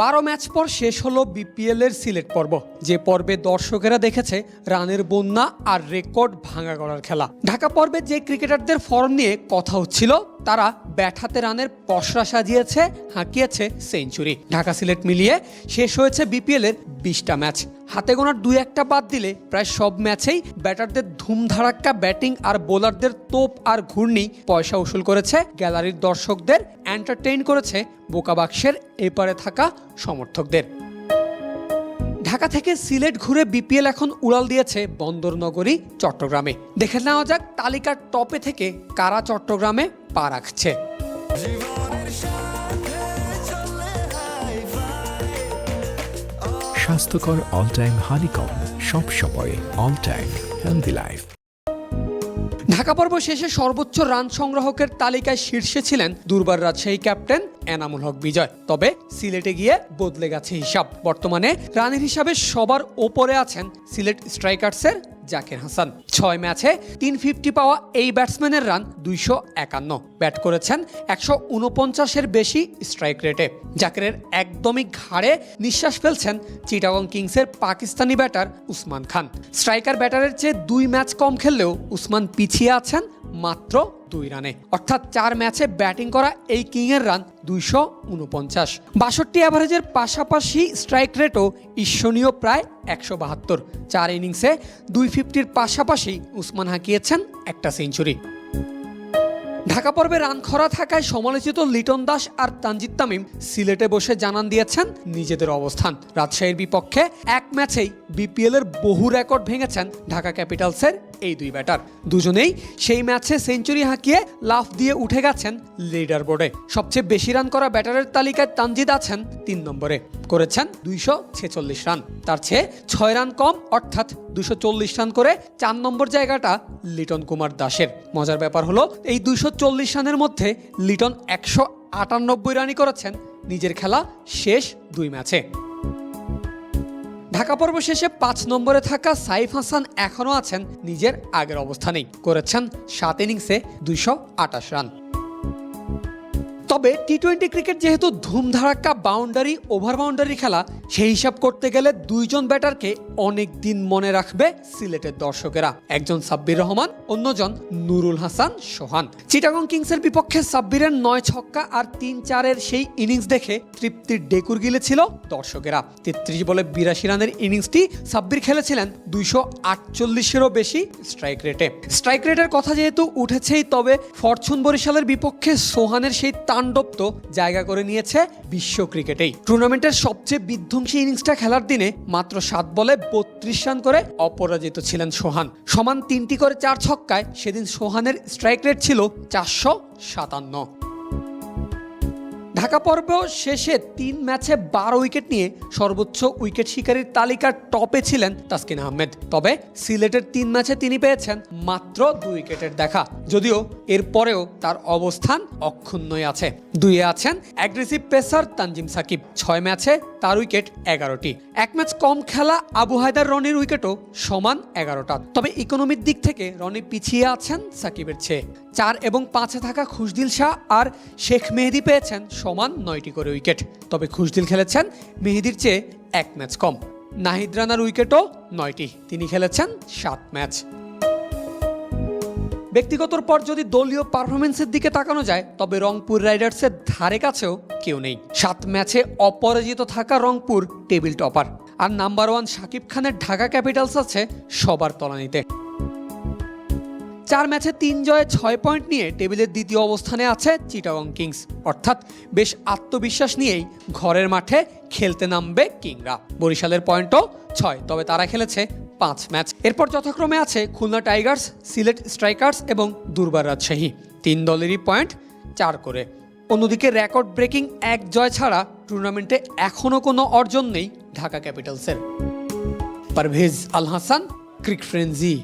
বারো ম্যাচ পর শেষ হলো বিপিএল এর সিলেট পর্ব। যে পর্বে দর্শকেরা দেখেছে, রানের বন্যা আর রেকর্ড ভাঙা করার খেলা। ঢাকা পর্বে যে ক্রিকেটারদের ফর্ম নিয়ে কথা হচ্ছিল, তারা ব্যাট হাতে রানের পশরা সাজিয়েছে, হাঁকিয়েছে সেঞ্চুরি। ঢাকা সিলেট মিলিয়ে শেষ হয়েছে বিপিএল এর বিশটা ম্যাচ। হাতে গোনার দুই একটা বাদ দিলে প্রায় সব ম্যাচেই ব্যাটারদের ধুমধারাক্কা ব্যাটিং আর বোলারদের তোপ আর ঘূর্ণি পয়সা উসুল করেছে গ্যালারির দর্শকদের এন্টারটেইন করেছে বোকাবাক্সের এপারে থাকা সমর্থকদের। ঢাকা থেকে সিলেট ঘুরে বিপিএল এখন উড়াল দিয়েছে বন্দরনগরী, চট্টগ্রামে। দেখে নেওয়া যাক তালিকার টপে থেকে কারা চট্টগ্রামে পা রাখছে। স্বাস্থ্যকর অল টাইম হানিকম সব সময় all time healthy life Dhaka পর্ব শেষে সর্বোচ্চ রান সংগ্রাহকের তালিকায় শীর্ষে ছিলেন দুর্বার রাজশাহী ক্যাপ্টেন এনামুল হক বিজয়। তবে সিলেটে গিয়ে বদলে গেছে হিসাব। বর্তমানে রানের হিসাবে সবার ওপরে আছেন সিলেট স্ট্রাইকার্সের জাকির হাসান। ছয় ম্যাচে তিন ফিফটি পাওয়া এই ব্যাটসম্যানের রান দুইশো একান্ন। ব্যাট করেছেন একশো উনপঞ্চাশের বেশি স্ট্রাইক রেটে। জাকিরের একদমই ঘাড়ে নিঃশ্বাস ফেলছেন চিটাগং কিংসের পাকিস্তানি ব্যাটার উসমান খান। স্ট্রাইকার ব্যাটারের চেয়ে দুই ম্যাচ কম খেললেও উসমান পিছিয়ে আছেন মাত্র দুই রানে। অর্থাৎ চার ম্যাচে ব্যাটিং করা এই কিংয়ের রান দুইশো উনপঞ্চাশ। বাষট্টি অ্যাভারেজের পাশাপাশি স্ট্রাইক রেটও ঈর্ষণীয় প্রায় একশো বাহাত্তর। চার ইনিংসে দুই ফিফটির পাশাপাশি উসমান হাঁকিয়েছেন একটা সেঞ্চুরি ঢাকা পর্বে রান খরা থাকায় সমালোচিত লিটন দাস আর তানজিদ তামিম সিলেটে বসে জানান দিয়েছেন নিজেদের অবস্থান। রাজশাহীর বিপক্ষে এক ম্যাচেই বিপিএল এর বহু রেকর্ড ভেঙেছেন ঢাকা ক্যাপিটালসের এই দুই ব্যাটার। দুজনেই সেই ম্যাচে সেঞ্চুরি হাঁকিয়ে লাফ দিয়ে উঠে গেছেন লিডার বোর্ডে সবচেয়ে বেশি রান করা ব্যাটারের তালিকায় তানজিদ আছেন তিন নম্বরে। করেছেন দুইশো ছেচল্লিশ রান। তার চেয়ে ছয় রান কম, অর্থাৎ দুশো চল্লিশ রান করে চার নম্বর জায়গাটা লিটন কুমার দাসের। মজার ব্যাপার হলো, এই দুইশো চল্লিশ রানের মধ্যে লিটন একশো আটানব্বই রানই করেছেন। নিজের খেলা শেষ দুই ম্যাচে। ঢাকা পর্ব শেষে পাঁচ নম্বরে থাকা সাইফ হাসান এখনও আছেন নিজের আগের অবস্থানেই। করেছেন সাত ইনিংসে দুইশো আটাশ রান। তবে টি টোয়েন্টি ক্রিকেট যেহেতু ধুমধারাক্কা বাউন্ডারি ওভার বাউন্ডারি খেলা, সেই হিসাব করতে গেলে দুইজন ব্যাটারকে অনেক দিন মনে রাখবে সিলেটের দর্শকেরা। একজন সাব্বির রহমান, অন্যজন নুরুল হাসান সোহান। চিটাগং কিংসের বিপক্ষে সাব্বিরের নয় ছক্কা আর তিন চারের সেই ইনিংস দেখে তৃপ্তির ডেকুর গিলেছিল দর্শকেরা। তেত্রিশ বলে বিরাশি রানের ইনিংসটি সাব্বির খেলেছিলেন দুইশো আটচল্লিশেরও বেশি স্ট্রাইক রেটে স্ট্রাইক রেটের কথা যেহেতু উঠেছেই, তবে ফরচুন বরিশালের বিপক্ষে সোহানের সেই তাণ্ডব তো জায়গা করে নিয়েছে বিশ্ব ক্রিকেটেই। টুর্নামেন্টের সবচেয়ে বিধ্বংসী ইনিংসটা খেলার দিনে মাত্র সাত বলে বত্রিশ রান করে অপরাজিত ছিলেন সোহান। সমান তিনটি করে চার ছক্কায় সেদিন সোহানের স্ট্রাইক রেট ছিল চারশো সাতান্ন। ঢাকা পর্ব শেষে তিন ম্যাচে বারো উইকেট নিয়ে সর্বোচ্চ উইকেট শিকারীর তালিকার টপে ছিলেন তাসকিন আহমেদ। তবে সিলেটের তিন ম্যাচে তিনি পেয়েছেন মাত্র দুই উইকেটের দেখা। যদিও এরপরেও তার অবস্থান অক্ষুণ্ণই আছে। দুইয়ে আছেন অ্যাগ্রেসিভ পেসার তানজিম সাকিব। ছয় ম্যাচে তার উইকেট এগারোটি। এক ম্যাচ কম খেলা আবু হায়দার রনির উইকেটও সমান এগারোটা। তবে ইকোনমির দিক থেকে রনি পিছিয়ে আছেন সাকিবের চেয়ে। চার এবং পাঁচে থাকা খুশদিল শাহ আর শেখ মেহেদি পেয়েছেন সমান নয়টি করে উইকেট। তবে খুশদিল খেলেছেন মেহেদির চেয়ে এক ম্যাচ কম। নাহিদ রানার উইকেটও নয়টি। তিনি খেলেছেন সাত ম্যাচ। ব্যক্তিগতর পর যদি দলীয় পারফরমেন্সের দিকে তাকানো যায়, তবে রংপুর রাইডার্সের ধারে কাছেও কেউ নেই। সাত ম্যাচে অপরাজিত থাকা রংপুর টেবিল টপার। আর নাম্বার ওয়ান শাকিব খানের ঢাকা ক্যাপিটালস আছে সবার তলানিতে। চার ম্যাচে তিন জয়ে ছয় পয়েন্ট নিয়ে টেবিলের দ্বিতীয় অবস্থানে আছে চিটাগং কিংস। অর্থাৎ বেশ আত্মবিশ্বাস নিয়েই ঘরের মাঠে খেলতে নামবে কিংরা। বরিশালের পয়েন্টও ছয়, তবে তারা খেলেছে পাঁচ ম্যাচ। এরপর যথাক্রমে আছে খুলনা টাইগার্স, সিলেট স্ট্রাইকার্স এবং দুর্বার রাজশাহী। তিন দলেরই পয়েন্ট চার করে। অন্যদিকে রেকর্ড ব্রেকিং এক জয় ছাড়া টুর্নামেন্টে এখনও কোনো অর্জন নেই ঢাকা ক্যাপিটালসের। পারভেজ আল হাসান, ক্রিক ফ্রেন্জি